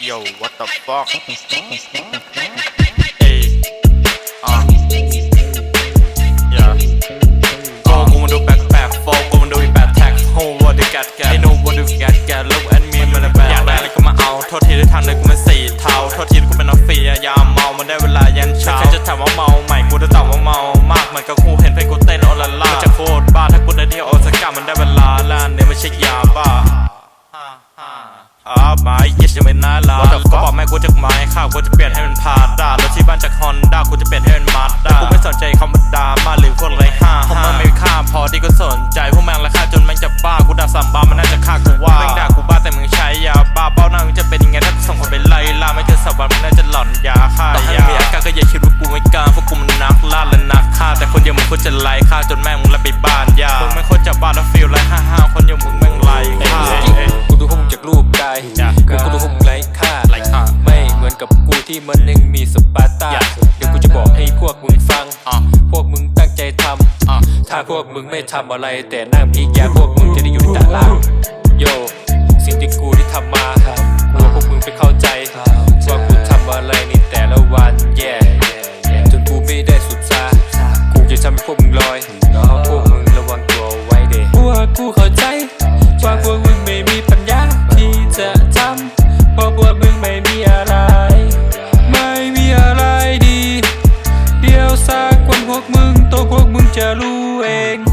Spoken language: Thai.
Yo, what the fuck? Hey, uh, yeah. โอ้กูมาดูแปลกๆโฟกูมาดูอีแปดแท็กโหว่าดูแกดแกไอ้นูว่าดูแกดแกลูกแอนมีมันละแบบอยากได้อะไรก็มาเอา โทษทีที่ทางเดินกูมันสีเทา โทษทีที่กูเป็นออฟฟิศยามเมา มันได้เวลายันเช้าใครจะถามว่าเมา อาบมาเยชไม่น่าลาก็บอกแม่กูจากไม้ข้าวกูจะเปลี่ยนให้มันพาด้ารถที่บ้านจากฮอนด้ากูจะเปลี่ยนให้มันมาด้ากูไม่สนใจคำว่าดราม่าหรือพวกอะไรห้าเพราะมันไม่มีค่าพอที่กูสนใจพวกแม่งราคาจนแม่งจะบ้ากูด่าสามบามันน่าจะฆ่ากูว่าแม่งด่ากูบ้าแต่มึงใช้ยาบ้าเป้าหน้ามึงจะเป็นยังไงถ้ากูส่งคนไปไล่ล่าไม่เจอสับวันมึงน่าจะหลอนยาฆ่ายามีอาการก็อย่าคิดว่ากูไม่กล้าพวกกูมันนักล่าและนักฆ่าแต่คนเดียวมึงควรจะไล่ฆ่าจนแม่งมึงละไปบ้านยามึงไม่ควรจะบ้าแล้วฟีลไล่ห้าห้าคนเดียวมึงแม่ง ถ้าพวกมึงไม่ทำอะไร แต่นั่งพี่แกพวกมึงจะได้อยู่ตาล่างโยสิ่งที่กูที่ทำมาหัวพวกมึงไปเข้าใจว่ากูทำอะไรในแต่ละวันแย่จนกูไม่ได้สุดซากูจะทำให้พวกมึงลอยพวกมึงระวังตัวไว้เด็กพวกกูเข้าใจว่าพวกมึงไม่มีปัญญาที่จะทำเพราะพวกมึง mong muốn chờ lu em